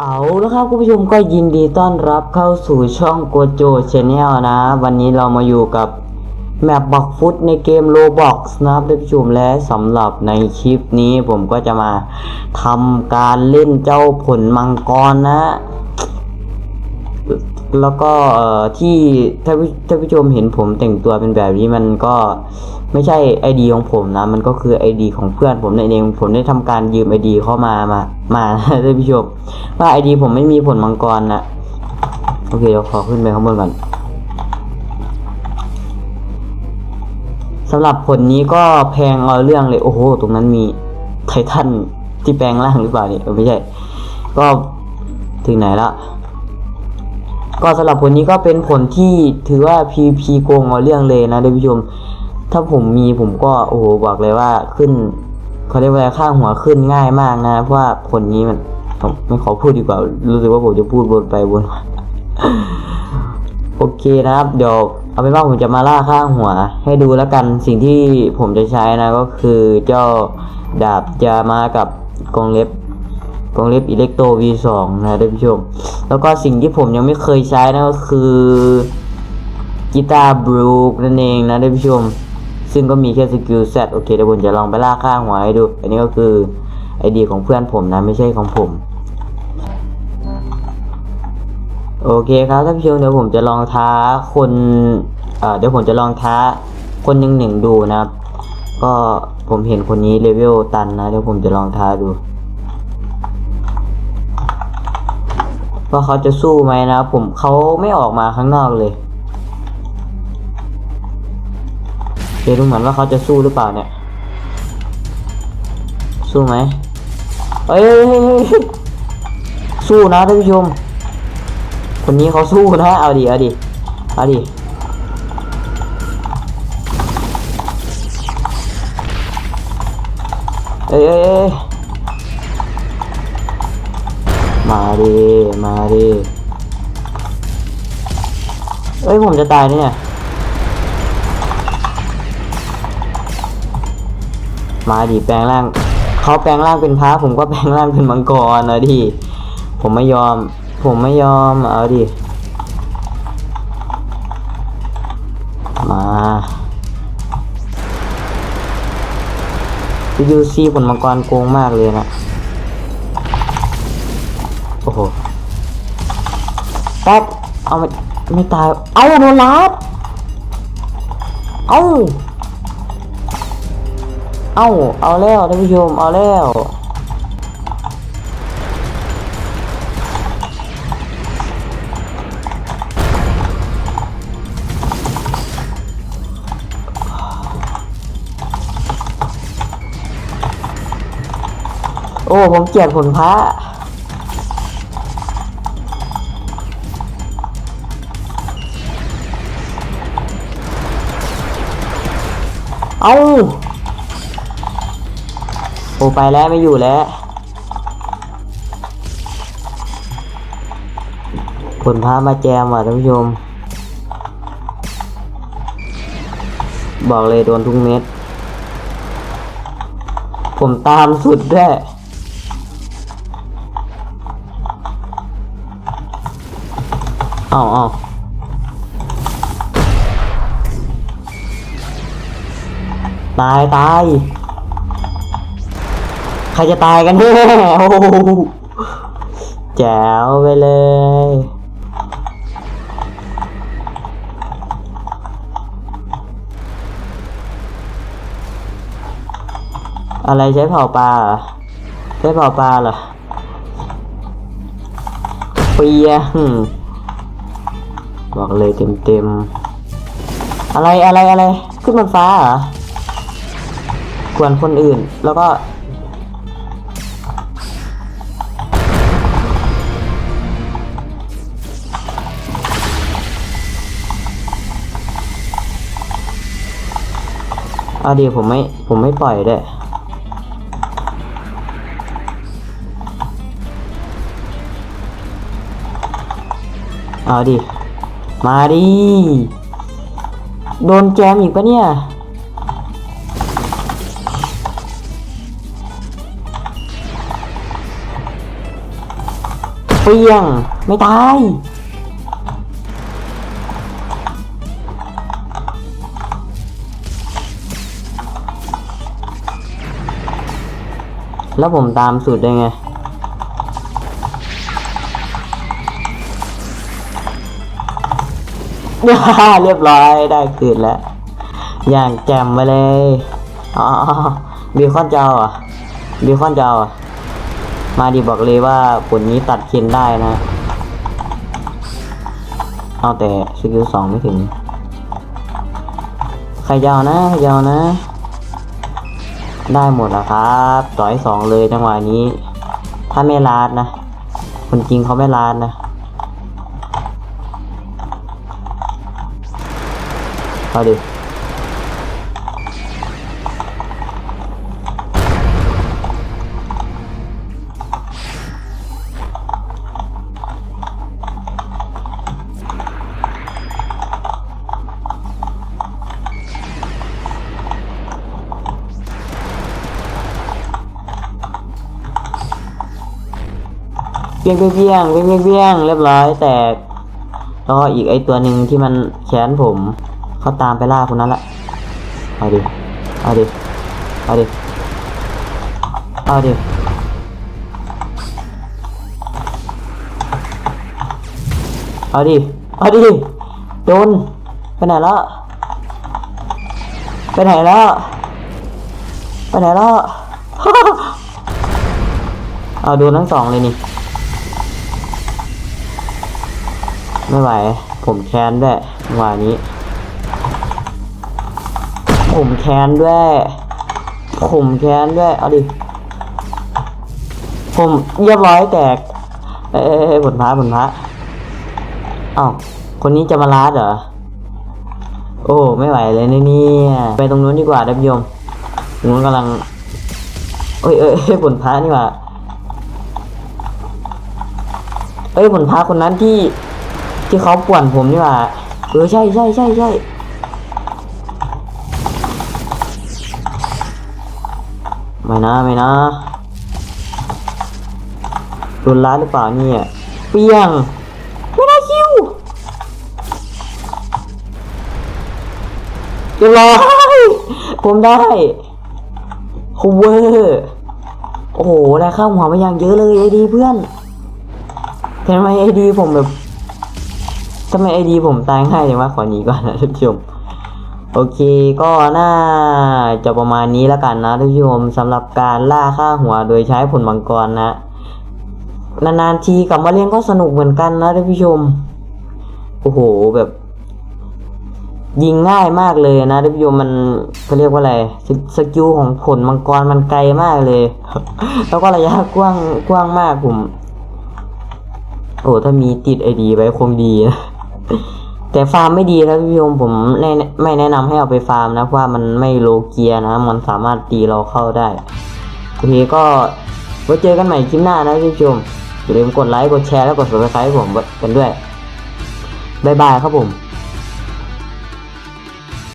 เอาแล้วครับคุณผู้ชมก็ยินดีต้อนรับเข้าสู่ช่องโกโจชแนลนะ วันนี้เรามาอยู่กับแมปบักฟุตในเกม Roblox นะครับท่านผู้ชมและสำหรับในคลิปนี้ผมก็จะมาทำการเล่นเจ้าผลมังกรนะ แล้วก็เอ่ที่ถ้าผู้ถ้าผู้ชมเห็นผมแต่งตัวเป็นแบบนี้มันก็ ไม่ใช่ไอดีของผมนะ มันก็คือไอดีของเพื่อนผมนั่นเอง ผมได้ทำการยืมไอดีเข้ามา มา มาท่านผู้ชมว่าไอดีผมไม่มีผลมังกรนะ โอเคเดี๋ยวขอขึ้นไปข้างบนก่อนสำหรับผลนี้ก็แพงเอาเรื่องเลย โอ้โห ตรงนั้นมีไททันที่แปลงร่างหรือเปล่านี่ไม่ใช่ ก็ถึงไหนละก็สำหรับผลนี้ก็เป็นผลที่ถือว่า PVP โกงเอาเรื่องเลยนะท่านผู้ชม ถ้าผมมีผมก็โอ้โหบอกเลยว่าขึ้นเขาเรียกว่าอะไรค่าหัวขึ้นง่ายมากนะเพราะว่าผลนี้มันผมไม่ขอพูดดีกว่า รู้สึกว่าผมจะพูดวนไปวนมาโอเคนะครับ เดี๋ยวเอาเป็นว่าผมจะมาล่าค่างหัว ให้ดูแล้วกันสิ่งที่ผมจะใช้นะก็คือเจ้าดาบจะมากับกรงเล็บกรงเล็บอิเล็กโต V2 นะท่านผู้ชม แล้วก็สิ่งที่ผมยังไม่เคยใช้นะก็คือกีตาร์บรูนั่นเองนะท่านผู้ชม ซึ่งก็มีแค่สกิลเซตโอเคเดี๋ยวผมจะลองไปล่าข้างหัวให้ดู อันนี้ก็คือไอเดียของเพื่อนผมนะไม่ใช่ของผม โอเคครับท่านผู้ชมเดี๋ยวผมจะลองท้าคนเอ่อเดี๋ยวผมจะลองท้าคนหนึ่งหนึ่งดูนะครับ ก็ผมเห็นคนนี้เลเวลตันนะเดี๋ยวผมจะลองท้าดูว่าเขาจะสู้ไหมนะผมเขาไม่ออกมาข้างนอกเลย เดี๋ยวดูเหมือนว่าเขาจะสู้หรือเปล่าเนี่ย สู้ไหมเอ้ยสู้นะท่านผู้ชม คนนี้เขาสู้นะ เอาดิ เอาดิ เอาดิ เอ้ยเอ้ยเอ้ยมาดิ มาดิ เอ้ย ผมจะตายเนี่ย มาดิแปลงร่างเขาแปลงร่างเป็นพระผมก็แปลงร่างเป็นมังกรนะดิผมไม่ยอม ผมไม่ยอมเอาดิมายูซีผลมังกรโกงมากเลยนะโอ้โหแป๊บเอาไม่ไม่ตาย เอาโดนลัดเอา เอาเอาแล้วท่านผู้ชม เอาแล้ว โอ้ ผมเกลียดผลพระเอา โอไปแล้วไม่อยู่แล้วผลพระมาแจมว่ะท่านผู้ชม บอกเลยโดนทุกเม็ด ผมตามสุดด้วยเอาเอาตายตาย ใครจะตายกันแน่โอ้โหแจ๋วไปเลย อะไรใช้เผาปลาเหรอใช้เผาปลาเหรอเปียหมบอกเลยเต็มเต็มอะไรอะไรอะไร ขึ้นบนฟ้าเหรอกวนคนอื่นแล้วก็ เอาดีผมไม่ ผมไม่ปล่อยด้วยเอาดิ มาดิ โดนแจมอีกปะเนี่ย เปรียง ไม่ตาย แล้วผมตามสูตรได้ไง เรียบร้อยได้คืนแล้ว อย่างแจ่มไปเลย อ๋อบีคอนเจ้าอะบีคอนเจ้าอะ มาดีบอกเลยว่าผลนี้ตัดเคนได้นะ เอาแต่สกิลสองไม่ถึง ใครจะเอานะ ใครจะเอานะ ได้หมดแล้วครับต่อให้สองเลยจังหวะนี้ ถ้าไม่ลาดนะคนจริงเขาไม่ลาดนะเอาดิ เพียงเพียงเพียงเพียงเพียงเพียงเรียบร้อยแตกแล้วก็อีกไอตัวหนึ่งที่มันแค้นผมเขาตามไปล่าคนนั้นละเอาดิเอาดิเอาดิเอาดิเอาดิเอาดิโดนไปไหนแล้วไปไหนแล้วไปไหนแล้วเอาโดนทั้งสองเลยนี่ ไม่ไหว ผมแค้นด้วยวะนี้ ผมแค้นด้วยผมแค้นด้วย เอาดิ ผมเรียบร้อยแตก เอ้ยผลพระผลพระอ้าวคนนี้จะมาลาดเหรอ โอ้ ไม่ไหวเลยนะเนี่ยไปตรงนู้นดีกว่าท่านผู้ชมตรงนู้นกำลังเอ้ยเอ้ยผลพระนี่ว่าเอ้ยผลพระคนนั้นที่ ที่เขาป่วนผมนี่หว่าเออใช่ใช่ใช่ใช่ไม่นะไม่นะโดนล้าดหรือเปล่าเนี่ยเปียง ไม่ได้คิวเรียบร้อยผมได้โฮเวอร์โอ้โหได้ข้าวหัวมาอย่างเยอะเลยไอดีเพื่อนเห็นไหมไอดีผมแบบ ทำไมไอดีผมตายง่ายจังวะขอหนีก่อนนะท่านผู้ชม โอเคก็น่าจะประมาณนี้แล้วกันนะท่านผู้ชมสำหรับการล่าฆ่าหัวโดยใช้ผลมังกรนะ นานๆทีกลับมาเล่นก็สนุกเหมือนกันนะท่านผู้ชม โอ้โหแบบ ยิงง่ายมากเลยนะท่านผู้ชมมันเขาเรียกว่าอะไรสสกิลของผลมังกรมันไกลมากเลย แล้วก็ระยะกว้างกว้างมากผมโอ้ ถ้ามีติดไอดีไว้คงดีนะ แต่ฟาร์มไม่ดีนะพี่ยมผมไม่แนะนำให้เอาไปฟาร์มนะเพราะว่ามันไม่โลเกียนะ มันสามารถตีเราเข้าได้โอเคก็ไว้เจอกันใหม่คลิปหน้านะพี่ชมอย่าลืมกดไลค์กดแชร์แล้วกด subscribe ผมกันด้วยบายบายครับผม